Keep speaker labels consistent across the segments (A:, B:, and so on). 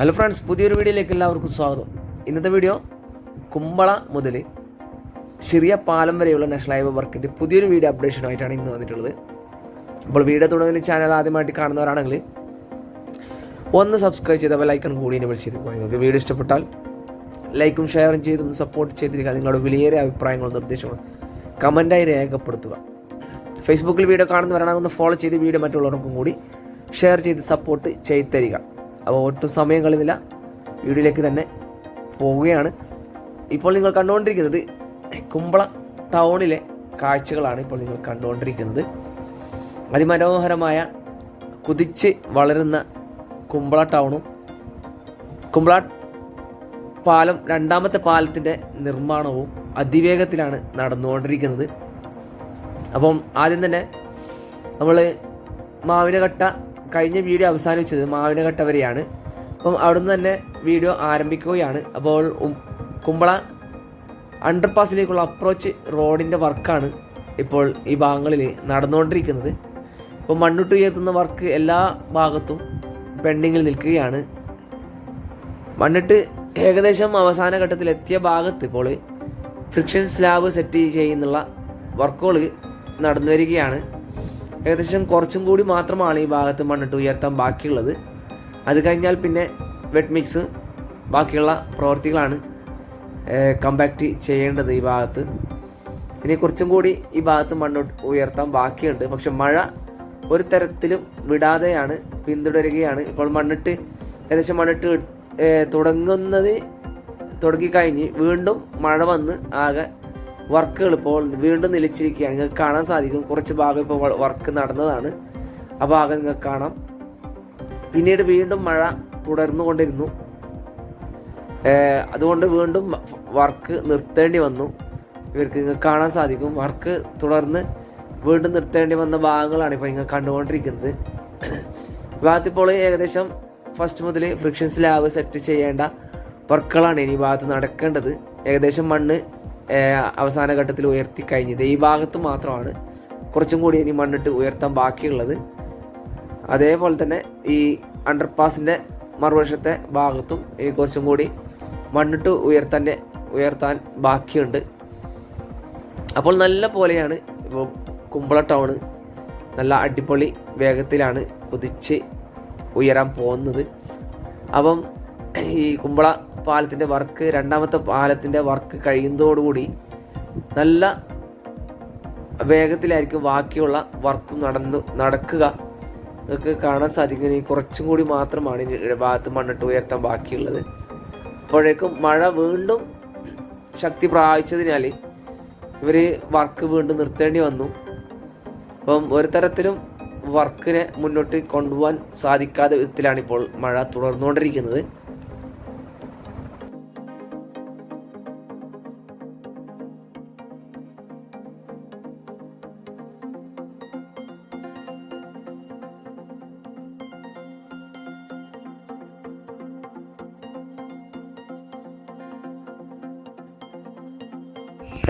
A: Hello friends പുതിയൊരു വീഡിയോയിലേക്ക് എല്ലാവർക്കും സ്വാഗതം. ഇന്നത്തെ വീഡിയോ കുമ്പള മുതൽ ചെറിയ പാലം വരെയുള്ള നാഷണൽ ഹൈവേ വർക്കിന്റെ പുതിയൊരു വീഡിയോ അപ്ഡേഷനുമായിട്ടാണ് ഇന്ന് വന്നിട്ടുള്ളത്. അപ്പോൾ വീഡിയോ തുടങ്ങുന്ന ചാനൽ ആദ്യമായിട്ട് കാണുന്നവരാണെങ്കിൽ ഒന്ന് സബ്സ്ക്രൈബ് ചെയ്ത ലൈക്കൺ കൂടി എന്നെ വിളിച്ചിട്ട് നിങ്ങൾക്ക് വീഡിയോ ഇഷ്ടപ്പെട്ടാൽ ലൈക്കും ഷെയറും ചെയ്തും സപ്പോർട്ട് ചെയ്തിരിക്കുക. നിങ്ങളുടെ വിലയേറിയ അഭിപ്രായങ്ങളും നിർദ്ദേശങ്ങളും കമന്റായി രേഖപ്പെടുത്തുക. ഫേസ്ബുക്കിൽ വീഡിയോ കാണുന്നവരാണെങ്കിൽ ഒന്ന് ഫോളോ ചെയ്ത് വീഡിയോ മറ്റുള്ളവർക്കും കൂടി ഷെയർ ചെയ്ത് സപ്പോർട്ട് ചെയ്ത് തരിക. അപ്പോൾ ഒട്ടും സമയം കളയുന്നില്ല വീഡിയോയിലേക്ക് തന്നെ പോവുകയാണ്. ഇപ്പോൾ നിങ്ങൾ കണ്ടുകൊണ്ടിരിക്കുന്നത് കുമ്പള ടൗണിലെ കാഴ്ചകളാണ് ഇപ്പോൾ നിങ്ങൾ കണ്ടുകൊണ്ടിരിക്കുന്നത്. അതിമനോഹരമായ കുതിച്ച് വളരുന്ന കുമ്പള ടൗണും കുമ്പള പാലം രണ്ടാമത്തെ പാലത്തിന്റെ നിർമ്മാണവും അതിവേഗത്തിലാണ് നടന്നുകൊണ്ടിരിക്കുന്നത്. അപ്പം ആദ്യം തന്നെ നമ്മൾ മാവിനകട്ട കഴിഞ്ഞ വീഡിയോ അവസാനിച്ചത് മാവിനകട്ട വരെയാണ് അപ്പം അവിടുന്ന് തന്നെ വീഡിയോ ആരംഭിക്കുകയാണ്. അപ്പോൾ കുമ്പള അണ്ടർ പാസിലേക്കുള്ള അപ്രോച്ച് റോഡിന്റെ വർക്കാണ് ഇപ്പോൾ ഈ ഭാഗങ്ങളിൽ നടന്നുകൊണ്ടിരിക്കുന്നത്. ഇപ്പോൾ മണ്ണുട്ട് ഉയർത്തുന്ന വർക്ക് എല്ലാ ഭാഗത്തും പെൻഡിങ്ങിൽ നിൽക്കുകയാണ്. മണ്ണിട്ട് ഏകദേശം അവസാന ഘട്ടത്തിൽ എത്തിയ ഭാഗത്ത് ഇപ്പോൾ ഫ്രിക്ഷൻ സ്ലാബ് സെറ്റ് ചെയ്യുന്നുള്ള വർക്കുകൾ നടന്നു വരികയാണ് ഏകദേശം കുറച്ചും കൂടി മാത്രമാണ് ഈ ഭാഗത്ത് മണ്ണിട്ട് ഉയർത്താൻ ബാക്കിയുള്ളത്. അത് കഴിഞ്ഞാൽ പിന്നെ വെറ്റ് മിക്സ് ബാക്കിയുള്ള പ്രവർത്തികളാണ് കമ്പാക്റ്റ് ചെയ്യേണ്ടത് ഈ ഭാഗത്ത്. ഇനി കുറച്ചും കൂടി ഈ ഭാഗത്ത് മണ്ണ് ഉയർത്താൻ ബാക്കിയുണ്ട്. പക്ഷെ മഴ ഒരു തരത്തിലും വിടാതെയാണ് പിന്തുടരുകയാണ്. ഇപ്പോൾ മണ്ണിട്ട് ഏകദേശം മണ്ണിട്ട് തുടങ്ങുന്നത് തുടങ്ങിക്കഴിഞ്ഞ് വീണ്ടും മഴ വന്ന് ആകെ വർക്കുകൾ ഇപ്പോൾ വീണ്ടും നിലച്ചിരിക്കുകയാണ്. നിങ്ങൾക്ക് കാണാൻ സാധിക്കും. കുറച്ച് ഭാഗം ഇപ്പോൾ വർക്ക് നടന്നതാണ്. ആ ഭാഗം നിങ്ങൾക്ക് കാണാം. പിന്നീട് വീണ്ടും മഴ തുടർന്നു കൊണ്ടിരുന്നു അതുകൊണ്ട് വീണ്ടും വർക്ക് നിർത്തേണ്ടി വന്നു. ഇവർക്ക് നിങ്ങൾക്ക് കാണാൻ സാധിക്കും. വർക്ക് തുടർന്ന് വീണ്ടും നിർത്തേണ്ടി വന്ന ഭാഗങ്ങളാണ് ഇപ്പോൾ നിങ്ങൾ കണ്ടുകൊണ്ടിരിക്കുന്നത്. ഭാഗത്തിപ്പോൾ ഭാഗത്ത് ഏകദേശം ഫസ്റ്റ് മുതൽ ഫ്രിക്ഷൻ സ്ലാബ് സെറ്റ് ചെയ്യേണ്ട വർക്കുകളാണ് ഇനി ഭാഗത്ത് നടക്കേണ്ടത്. ഏകദേശം മണ്ണ് അവസാന ഘട്ടത്തിൽ ഉയർത്തി കഴിഞ്ഞത്. ഈ ഭാഗത്ത് മാത്രമാണ് കുറച്ചും കൂടി ഇനി മണ്ണിട്ട് ഉയർത്താൻ ബാക്കിയുള്ളത്. അതേപോലെ തന്നെ ഈ അണ്ടർപാസിന്റെ മറുവശത്തെ ഭാഗത്തും ഈ കുറച്ചും കൂടി മണ്ണിട്ട് ഉയർത്താൻ ഉയർത്താൻ ബാക്കിയുണ്ട്. അപ്പോൾ നല്ല പോലെയാണ് ഇപ്പോൾ കുമ്പള ടൗൺ നല്ല അടിപൊളി വേഗത്തിലാണ് കുതിച്ച് ഉയരാൻ പോകുന്നത്. അപ്പം ഈ കുമ്പള പാലത്തിന്റെ വർക്ക് രണ്ടാമത്തെ പാലത്തിന്റെ വർക്ക് കഴിയുന്നതോടുകൂടി നല്ല വേഗത്തിലായിരിക്കും ബാക്കിയുള്ള വർക്കും നടന്നു നടക്കുക. നിങ്ങൾക്ക് കാണാൻ സാധിക്കും ഇനി കുറച്ചും കൂടി മാത്രമാണ് ഇനി ഭാഗത്ത് മണ്ണിട്ട് ഉയർത്താൻ ബാക്കിയുള്ളത്. അപ്പോഴേക്കും മഴ വീണ്ടും ശക്തി പ്രാപിച്ചതിനാൽ ഇവർ വർക്ക് വീണ്ടും നിർത്തേണ്ടി വന്നു. അപ്പം ഒരു തരത്തിലും വർക്കിനെ മുന്നോട്ട് കൊണ്ടുപോകാൻ സാധിക്കാത്ത വിധത്തിലാണ് ഇപ്പോൾ മഴ തുടർന്നുകൊണ്ടിരിക്കുന്നത്.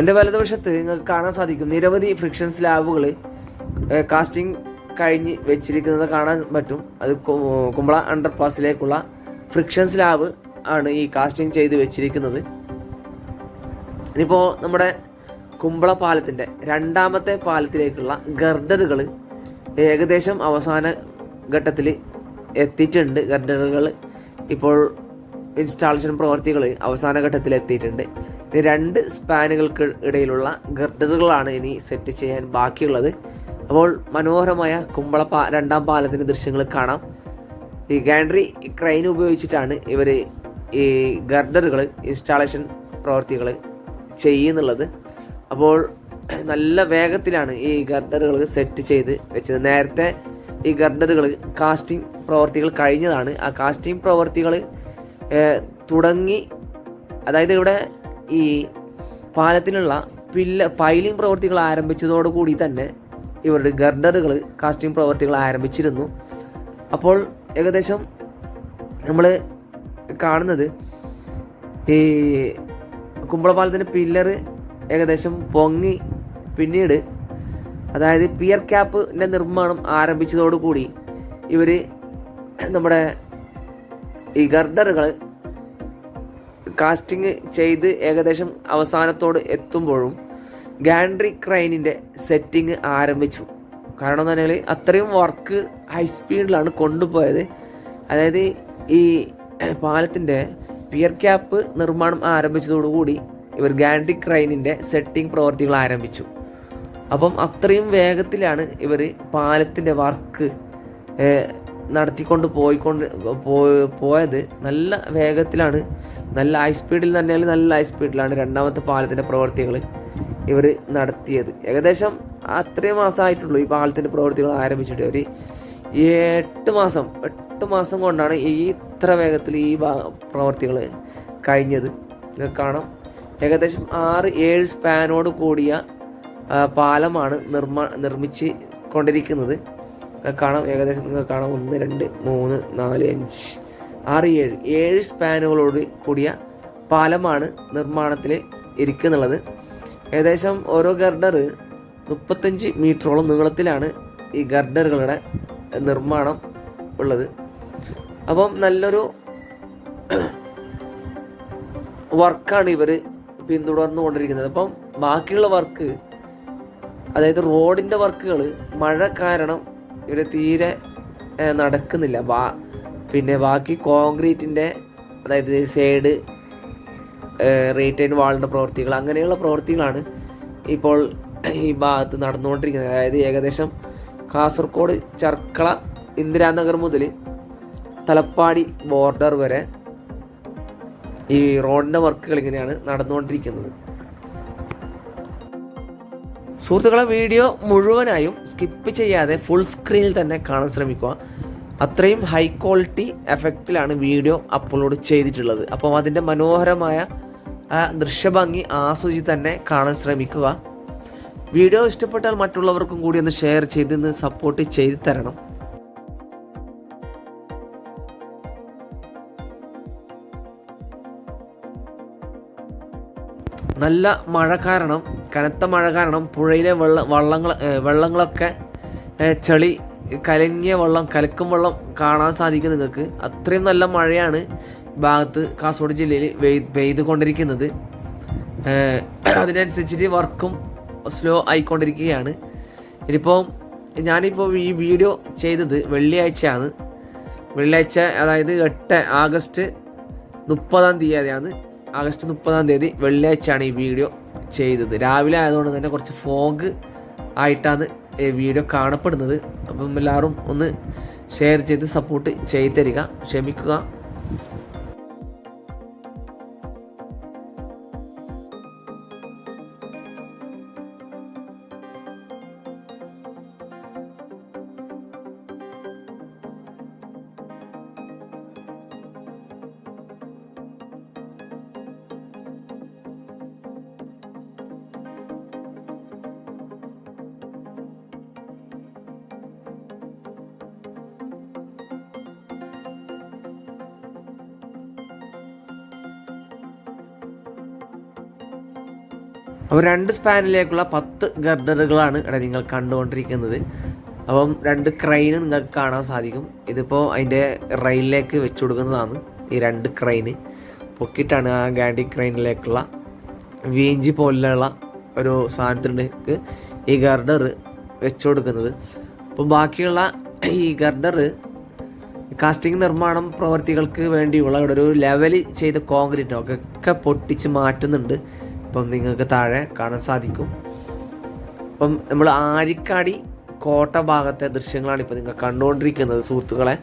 A: എന്റെ വലതുവശത്ത് നിങ്ങൾക്ക് കാണാൻ സാധിക്കും. നിരവധി ഫ്രിക്ഷൻ സ്ലാബുകൾ കാസ്റ്റിംഗ് കഴിഞ്ഞ് വെച്ചിരിക്കുന്നത് കാണാൻ പറ്റും. അത് കുമ്പള അണ്ടർ പാസിലേക്കുള്ള ഫ്രിക്ഷൻ സ്ലാബ് ആണ് ഈ കാസ്റ്റിംഗ് ചെയ്ത് വെച്ചിരിക്കുന്നത്. ഇനിയിപ്പോൾ നമ്മുടെ കുമ്പള പാലത്തിന്റെ രണ്ടാമത്തെ പാലത്തിലേക്കുള്ള ഗർഡറുകൾ ഏകദേശം അവസാന ഘട്ടത്തിൽ എത്തിയിട്ടുണ്ട്. ഗർഡറുകൾ ഇപ്പോൾ ഇൻസ്റ്റാളേഷൻ പ്രവർത്തികൾ അവസാന ഘട്ടത്തിൽ എത്തിയിട്ടുണ്ട് രണ്ട് സ്പാനുകൾക്ക് ഇടയിലുള്ള ഗർഡറുകളാണ് ഇനി സെറ്റ് ചെയ്യാൻ ബാക്കിയുള്ളത്. അപ്പോൾ മനോഹരമായ കുമ്പള പാ രണ്ടാം പാലത്തിന്റെ ദൃശ്യങ്ങൾ കാണാം. ഈ ഗാൻഡ്രി ക്രൈൻ ഉപയോഗിച്ചിട്ടാണ് ഇവർ ഈ ഗർഡറുകൾ ഇൻസ്റ്റാളേഷൻ പ്രവർത്തികൾ ചെയ്യുന്നുള്ളത്. അപ്പോൾ നല്ല വേഗത്തിലാണ് ഈ ഗർഡറുകൾ സെറ്റ് ചെയ്ത് വെച്ചത്. നേരത്തെ ഈ ഗർഡറുകൾ കാസ്റ്റിംഗ് പ്രവർത്തികൾ കഴിഞ്ഞതാണ്. ആ കാസ്റ്റിംഗ് പ്രവർത്തികൾ തുടങ്ങി അതായത് ഇവിടെ ഈ പാലത്തിനുള്ള പില്ല പൈലിംഗ് പ്രവർത്തികൾ ആരംഭിച്ചതോടുകൂടി തന്നെ ഇവരുടെ ഗർഡറുകൾ കാസ്റ്റിംഗ് പ്രവൃത്തികൾ ആരംഭിച്ചിരുന്നു. അപ്പോൾ ഏകദേശം നമ്മൾ കാണുന്നത് ഈ കുമ്പളപാലത്തിന്റെ പില്ലറ് ഏകദേശം പൊങ്ങി പിന്നീട് അതായത് പിയർ ക്യാപ്പിന്റെ നിർമ്മാണം ആരംഭിച്ചതോടുകൂടി ഇവർ നമ്മുടെ ഈ ഗർഡറുകൾ കാസ്റ്റിംഗ് ചെയ്ത് ഏകദേശം അവസാനത്തോട് എത്തുമ്പോഴും ഗാൻഡ്രി ക്രൈനിന്റെ സെറ്റിംഗ് ആരംഭിച്ചു. കാരണം എന്ന് പറഞ്ഞാൽ അത്രയും വർക്ക് ഹൈ സ്പീഡിലാണ് കൊണ്ടുപോയത്. അതായത് ഈ പാലത്തിന്റെ പിയർ ക്യാപ്പ് നിർമ്മാണം ആരംഭിച്ചതോടുകൂടി ഇവർ ഗാൻഡ്രി ക്രൈനിന്റെ സെറ്റിംഗ് പ്രവർത്തികൾ ആരംഭിച്ചു. അപ്പം അത്രയും വേഗത്തിലാണ് ഇവർ പാലത്തിന്റെ വർക്ക് നടത്തിക്കൊണ്ട് പോയിക്കൊണ്ട് പോയത് നല്ല വേഗത്തിലാണ്. നല്ല ഹൈ സ്പീഡിൽ തന്നെയാണ് നല്ല ഹൈ സ്പീഡിലാണ് രണ്ടാമത്തെ പാലത്തിന്റെ പ്രവർത്തികൾ ഇവർ നടത്തിയത്. ഏകദേശം അത്രയും മാസമായിട്ടുള്ളൂ ഈ പാലത്തിന്റെ പ്രവർത്തികൾ ആരംഭിച്ചിട്ട്. ഒരു എട്ട് മാസം എട്ട് മാസം കൊണ്ടാണ് ഈ ഇത്ര വേഗത്തിൽ ഈ പ്രവർത്തികൾ കഴിഞ്ഞത്. നിങ്ങൾക്ക് കാണാം. ഏകദേശം ആറ് ഏഴ് സ്പാനോട് കൂടിയ പാലമാണ് നിർമ്മാ നിർമ്മിച്ച് കൊണ്ടിരിക്കുന്നത്. കാണാം. ഏകദേശം നിങ്ങൾക്ക് കാണാം. ഒന്ന് രണ്ട് മൂന്ന് നാല് അഞ്ച് ആറ് ഏഴ്. ഏഴ് സ്പാനുകളോട് കൂടിയ പാലമാണ് നിർമ്മാണത്തിൽ ഇരിക്കുന്നുള്ളത്. ഏകദേശം ഓരോ ഗർഡർ മുപ്പത്തഞ്ച് മീറ്ററോളം നീളത്തിലാണ് ഈ ഗർഡറുകളുടെ നിർമ്മാണം ഉള്ളത്. അപ്പം നല്ലൊരു വർക്കാണ് ഇവർ പിന്തുടർന്നു കൊണ്ടിരിക്കുന്നത്. അപ്പം ബാക്കിയുള്ള വർക്ക് അതായത് റോഡിന്റെ വർക്കുകൾ മഴ കാരണം ഇവർ തീരെ നടക്കുന്നില്ല. വാ പിന്നെ ബാക്കി കോൺക്രീറ്റിന്റെ അതായത് സൈഡ് റീറ്റൈൻ വാളിന്റെ പ്രവൃത്തികൾ അങ്ങനെയുള്ള പ്രവൃത്തികളാണ് ഇപ്പോൾ ഈ ഭാഗത്ത് നടന്നുകൊണ്ടിരിക്കുന്നത്. അതായത് ഏകദേശം കാസർഗോഡ് ചർക്കള ഇന്ദിരാനഗർ മുതൽ തലപ്പാടി ബോർഡർ വരെ ഈ റോഡിന്റെ വർക്കുകൾ ഇങ്ങനെയാണ് നടന്നുകൊണ്ടിരിക്കുന്നത്. സുഹൃത്തുക്കളെ വീഡിയോ മുഴുവനായും സ്കിപ്പ് ചെയ്യാതെ ഫുൾ സ്ക്രീനിൽ തന്നെ കാണാൻ ശ്രമിക്കുക. അത്രയും ഹൈ ക്വാളിറ്റി എഫക്റ്റിലാണ് വീഡിയോ അപ്ലോഡ് ചെയ്തിട്ടുള്ളത്. അപ്പം അതിന്റെ മനോഹരമായ ആ ദൃശ്യഭംഗി ആസ്വദിച്ച് തന്നെ കാണാൻ ശ്രമിക്കുക. വീഡിയോ ഇഷ്ടപ്പെട്ടാൽ മറ്റുള്ളവർക്കും കൂടി ഒന്ന് ഷെയർ ചെയ്ത് സപ്പോർട്ട് ചെയ്ത് തരണം. നല്ല മഴ കാരണം കനത്ത മഴ കാരണം പുഴയിലെ വെള്ള വള്ളങ്ങൾ വെള്ളങ്ങളൊക്കെ ചെളി കലങ്ങിയ വെള്ളം കലക്കും വെള്ളം കാണാൻ സാധിക്കും നിങ്ങൾക്ക്. അത്രയും നല്ല മഴയാണ് ഭാഗത്ത് കാസർഗോഡ് ജില്ലയിൽ പെയ്- പെയ്തുകൊണ്ടിരിക്കുന്നത്. ഏ, അതിനനുസരിച്ചിട്ട് വർക്കും സ്ലോ ആയിക്കൊണ്ടിരിക്കുകയാണ്. ഇനിയിപ്പോൾ ഞാനിപ്പോൾ ഈ വീഡിയോ ചെയ്തത് വെള്ളിയാഴ്ചയാണ്. വെള്ളിയാഴ്ച അതായത് എട്ട് ആഗസ്റ്റ് മുപ്പതാം തീയതിയാണ്. ആഗസ്റ്റ് മുപ്പതാം തീയതി വെള്ളിയാഴ്ചയാണ് ഈ വീഡിയോ ചെയ്തത്. രാവിലെ ആയതുകൊണ്ട് തന്നെ കുറച്ച് ഫോഗ് ആയിട്ടാണ് വീഡിയോ കാണപ്പെടുന്നത്. അപ്പം എല്ലാവരും ഒന്ന് ഷെയർ ചെയ്ത് സപ്പോർട്ട് ചെയ്ത് തരിക ക്ഷമിക്കുക. അപ്പോൾ രണ്ട് സ്പാനിലേക്കുള്ള പത്ത് ഗർഡറുകളാണ് ഇവിടെ നിങ്ങൾ കണ്ടുകൊണ്ടിരിക്കുന്നത്. അപ്പം രണ്ട് ക്രൈന് നിങ്ങൾക്ക് കാണാൻ സാധിക്കും. ഇതിപ്പോൾ അതിന്റെ റെയിലിലേക്ക് വെച്ചു കൊടുക്കുന്നതാണ് ഈ രണ്ട് ക്രൈന് പൊക്കിയിട്ടാണ് ആ ഗാഡി ക്രൈനിലേക്കുള്ള വീഞ്ചി പോലെയുള്ള ഒരു സാധനത്തിലേക്ക് ഈ ഗർഡർ വെച്ചു കൊടുക്കുന്നത്. അപ്പം ബാക്കിയുള്ള ഈ ഗർഡർ കാസ്റ്റിംഗ് നിർമ്മാണം പ്രവർത്തികൾക്ക് വേണ്ടിയുള്ള ഇവിടെ ഒരു ലെവൽ ചെയ്ത കോൺക്രീറ്റ് ഒക്കെ പൊട്ടിച്ച് മാറ്റുന്നുണ്ട്. ഇപ്പം നിങ്ങൾക്ക് താഴെ കാണാൻ സാധിക്കും. അപ്പം നമ്മൾ ആരിക്കാടി കോട്ട ഭാഗത്തെ ദൃശ്യങ്ങളാണ് ഇപ്പോൾ നിങ്ങൾ കണ്ടുകൊണ്ടിരിക്കുന്നത് സുഹൃത്തുക്കളെ.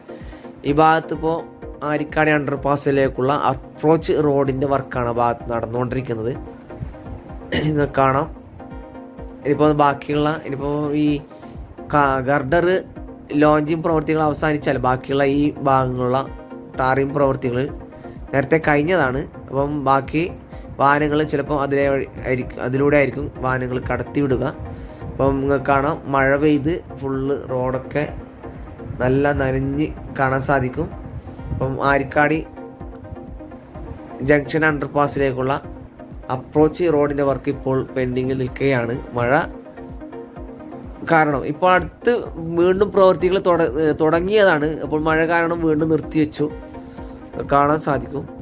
A: ഈ ഭാഗത്ത് ഇപ്പോൾ ആരിക്കാടി അണ്ടർ പാസിലേക്കുള്ള അപ്രോച്ച് റോഡിന്റെ വർക്കാണ് ഭാഗത്ത് നടന്നുകൊണ്ടിരിക്കുന്നത്. നിങ്ങൾക്ക് കാണാം. ഇനിയിപ്പോൾ ബാക്കിയുള്ള ഇനിയിപ്പോൾ ഈ ഗർഡർ ലോഞ്ചിങ് പ്രവൃത്തികൾ അവസാനിച്ചാൽ ബാക്കിയുള്ള ഈ ഭാഗങ്ങളുള്ള ടാറിങ് പ്രവൃത്തികൾ നേരത്തെ കഴിഞ്ഞതാണ്. അപ്പം ബാക്കി വാഹനങ്ങൾ ചിലപ്പോൾ അതിലെ ആയിരിക്കും അതിലൂടെ ആയിരിക്കും വാഹനങ്ങൾ കടത്തിവിടുക. അപ്പം നിങ്ങൾക്ക് കാണാം മഴ പെയ്ത് ഫുള്ള് റോഡൊക്കെ നല്ല നനഞ്ഞ് കാണാൻ സാധിക്കും. അപ്പം ആരിക്കാടി ജംഗ്ഷൻ അണ്ടർപാസിലേക്കുള്ള അപ്രോച്ച് റോഡിന്റെ വർക്ക് ഇപ്പോൾ പെൻഡിങ്ങിൽ നിൽക്കുകയാണ്. മഴ കാരണം ഇപ്പോൾ അടുത്ത് വീണ്ടും പ്രവൃത്തികൾ തുടങ്ങിയതാണ്. അപ്പോൾ മഴ കാരണം വീണ്ടും നിർത്തിവെച്ചു. കാണാൻ സാധിക്കും.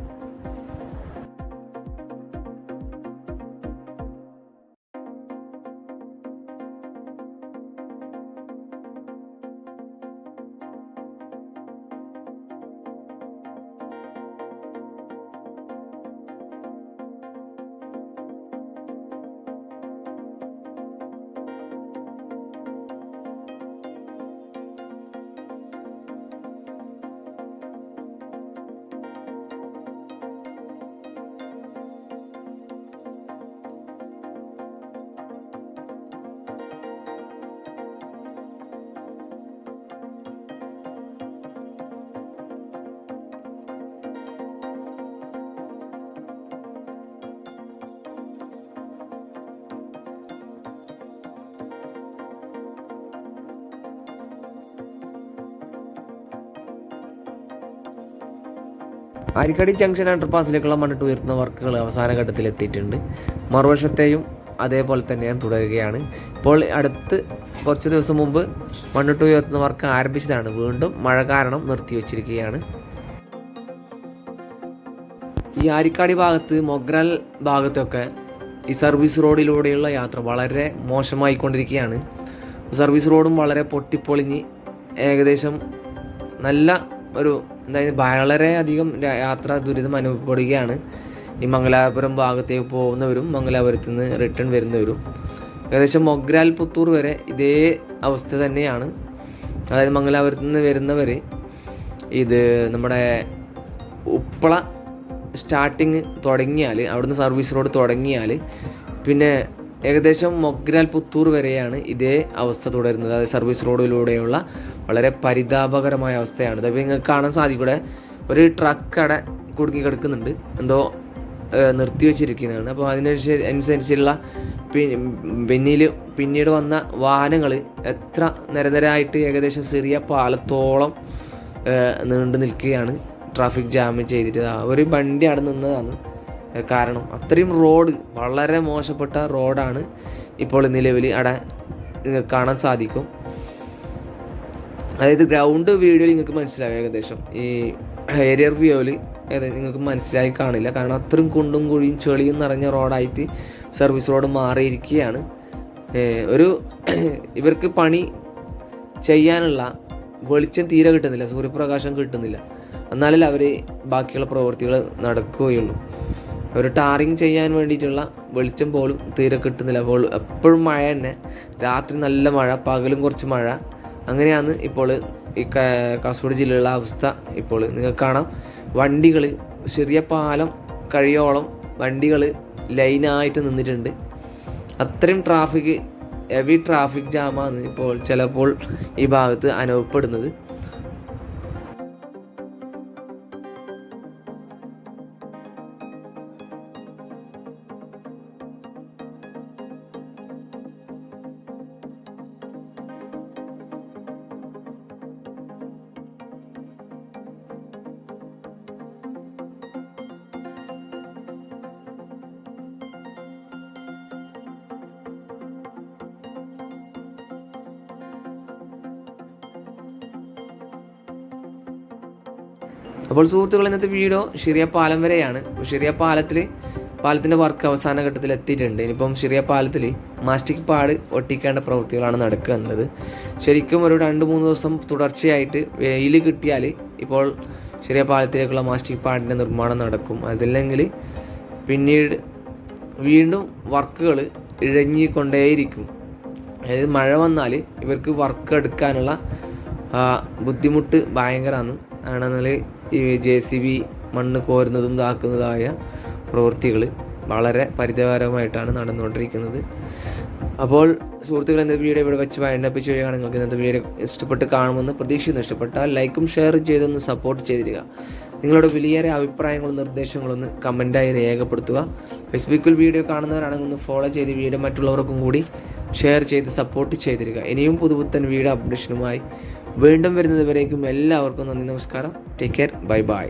A: അരിക്കടി ജംഗ്ഷൻ അണ്ടർപാസിലേക്കുള്ള മണ്ണിട്ട് ഉയർത്തുന്ന വർക്കുകൾ അവസാന ഘട്ടത്തിൽ എത്തിയിട്ടുണ്ട്. മറുവശത്തെയും അതേപോലെ തന്നെ ഞാൻ തുടരുകയാണ്. ഇപ്പോൾ അടുത്ത് കുറച്ച് ദിവസം മുമ്പ് മണ്ണിട്ട് ഉയർത്തുന്ന വർക്ക് ആരംഭിച്ചതാണ്. വീണ്ടും മഴ കാരണം നിർത്തിവെച്ചിരിക്കുകയാണ്. ഈ ആരിക്കാടി ഭാഗത്ത് മൊഗ്രാൽ ഭാഗത്തൊക്കെ ഈ സർവീസ് റോഡിലൂടെയുള്ള യാത്ര വളരെ മോശമായിക്കൊണ്ടിരിക്കുകയാണ്. സർവീസ് റോഡും വളരെ പൊട്ടിപ്പൊളിഞ്ഞ് ഏകദേശം നല്ല ഒരു എന്തായാലും വളരെ അധികം യാത്ര ദുരിതം അനുഭവപ്പെടുകയാണ്. ഈ മംഗലാപുരം ഭാഗത്തേക്ക് പോകുന്നവരും മംഗലാപുരത്ത് നിന്ന് റിട്ടേൺ വരുന്നവരും ഏകദേശം മൊഗ്രാൽ പുത്തൂർ വരെ ഇതേ അവസ്ഥ തന്നെയാണ്. അതായത് മംഗലാപുരത്ത് നിന്ന് വരുന്നവർ ഇത് നമ്മുടെ ഉപ്പള സ്റ്റാർട്ടിങ് തുടങ്ങിയാൽ അവിടുന്ന് സർവീസ് റോഡ് തുടങ്ങിയാൽ പിന്നെ ഏകദേശം മൊഗ്രാൽ പുത്തൂർ വരെയാണ് ഇതേ അവസ്ഥ തുടരുന്നത്. അതായത് സർവീസ് റോഡിലൂടെയുള്ള വളരെ പരിതാപകരമായ അവസ്ഥയാണ്. ഇതപ്പോൾ നിങ്ങൾക്ക് കാണാൻ സാധിക്കൂടെ? ഒരു ട്രക്ക് അവിടെ കുടുങ്ങി കിടക്കുന്നുണ്ട്. എന്തോ നിർത്തി വെച്ചിരിക്കുന്നതാണ്. അപ്പോൾ അതിനനുസരിച്ച് അനുസരിച്ചുള്ള പിന്നിൽ പിന്നീട് വന്ന വാഹനങ്ങൾ എത്ര നിരനിരായിട്ട് ഏകദേശം ചെറിയ പാലത്തോളം നീണ്ടു നിൽക്കുകയാണ്. ട്രാഫിക് ജാം ചെയ്തിട്ട്. ഒരു വണ്ടി അവിടെ നിന്നതാണ്. കാരണം അത്രയും റോഡ് വളരെ മോശപ്പെട്ട റോഡാണ് ഇപ്പോൾ നിലവിൽ അവിടെ നിങ്ങൾക്ക് കാണാൻ സാധിക്കും. അതായത് ഗ്രൗണ്ട് വീഡിയോയിൽ നിങ്ങൾക്ക് മനസ്സിലാവും ഏകദേശം. ഈ ഏരിയർ വ്യൂവിൽ നിങ്ങൾക്ക് മനസ്സിലായി കാണില്ല. കാരണം അത്രയും കുണ്ടും കുഴിയും ചെളിയും നിറഞ്ഞ റോഡായിട്ട് സർവീസ് റോഡ് മാറിയിരിക്കുകയാണ്. ഒരു ഇവർക്ക് പണി ചെയ്യാനുള്ള വെളിച്ചം തീരെ കിട്ടുന്നില്ല. സൂര്യപ്രകാശം കിട്ടുന്നില്ല. എന്നാലല്ലേ അവർ ബാക്കിയുള്ള പ്രവൃത്തികൾ നടക്കുകയുള്ളൂ. ഒരു ടാറിങ് ചെയ്യാൻ വേണ്ടിയിട്ടുള്ള വെളിച്ചം പോലും തീരെ കിട്ടുന്നില്ല. അപ്പോൾ എപ്പോഴും മഴ തന്നെ. രാത്രി നല്ല മഴ പകലും കുറച്ച് മഴ. അങ്ങനെയാണ് ഇപ്പോൾ ഈ കാസർഗോഡ് ജില്ലയിലുള്ള അവസ്ഥ ഇപ്പോൾ. നിങ്ങൾക്ക് കാണാം. വണ്ടികൾ ചെറിയ പാലം കഴിയോളം വണ്ടികൾ ലൈനായിട്ട് നിന്നിട്ടുണ്ട്. അത്രയും ട്രാഫിക് ഹെവി ട്രാഫിക് ജാമാണ് ഇപ്പോൾ ചിലപ്പോൾ ഈ ഭാഗത്ത് അനുഭവപ്പെടുന്നത്. അപ്പോൾ സുഹൃത്തുക്കൾ ഇന്നത്തെ വീഡിയോ ഷിറിയ പാലം വരെയാണ്. ഷിറിയ പാലത്തിൽ പാലത്തിന്റെ വർക്ക് അവസാന ഘട്ടത്തിൽ എത്തിയിട്ടുണ്ട്. ഇനിയിപ്പം ഷിറിയ പാലത്തിൽ മാസ്റ്റിക് പാട് ഒട്ടിക്കേണ്ട പ്രവൃത്തികളാണ് നടക്കുന്നത് ശരിക്കും ഒരു രണ്ട് മൂന്ന് ദിവസം തുടർച്ചയായിട്ട് വെയിൽ കിട്ടിയാൽ ഇപ്പോൾ ഷിറിയ പാലത്തിലേക്കുള്ള മാസ്റ്റിക് പാടിന്റെ നിർമ്മാണം നടക്കും. അതല്ലെങ്കിൽ പിന്നീട് വീണ്ടും വർക്കുകൾ ഇഴഞ്ഞിക്കൊണ്ടേയിരിക്കും. അതായത് മഴ വന്നാൽ ഇവർക്ക് വർക്ക് എടുക്കാനുള്ള ബുദ്ധിമുട്ട് ഭയങ്കരമാണ് ആണെന്നാൽ ഈ ജെ സി ബി മണ്ണ് കോരുന്നതും ഇതാക്കുന്നതായ പ്രവൃത്തികൾ വളരെ പരിതാപകരമായിട്ടാണ് നടന്നുകൊണ്ടിരിക്കുന്നത്. അപ്പോൾ സുഹൃത്തുക്കൾ എന്റെ വീഡിയോ ഇവിടെ വെച്ച് വൈൻഡപ്പ് ചെയ്യുകയാണെങ്കിൽ നിങ്ങൾക്ക് ഇന്നത്തെ വീഡിയോ ഇഷ്ടപ്പെട്ട് കാണുമെന്ന് പ്രതീക്ഷിക്കുന്നു. ഇഷ്ടപ്പെട്ടാൽ ലൈക്കും ഷെയർ ചെയ്തൊന്ന് സപ്പോർട്ട് ചെയ്തിരിക നിങ്ങളുടെ വലിയേറെ അഭിപ്രായങ്ങളും നിർദ്ദേശങ്ങളും ഒന്ന് കമന്റായി രേഖപ്പെടുത്തുക. ഫേസ്ബുക്കിൽ വീഡിയോ കാണുന്നവരാണെങ്കിൽ ഒന്ന് ഫോളോ ചെയ്ത് വീഡിയോ മറ്റുള്ളവർക്കും കൂടി ഷെയർ ചെയ്ത് സപ്പോർട്ട് ചെയ്തിരിക്കുക. ഇനിയും പുതുപുത്തൻ വീഡിയോ അപ്ഡേഷനുമായി വീണ്ടും വരുന്നത് വരേക്കും എല്ലാവർക്കും നന്ദി നമസ്കാരം. Take care bye bye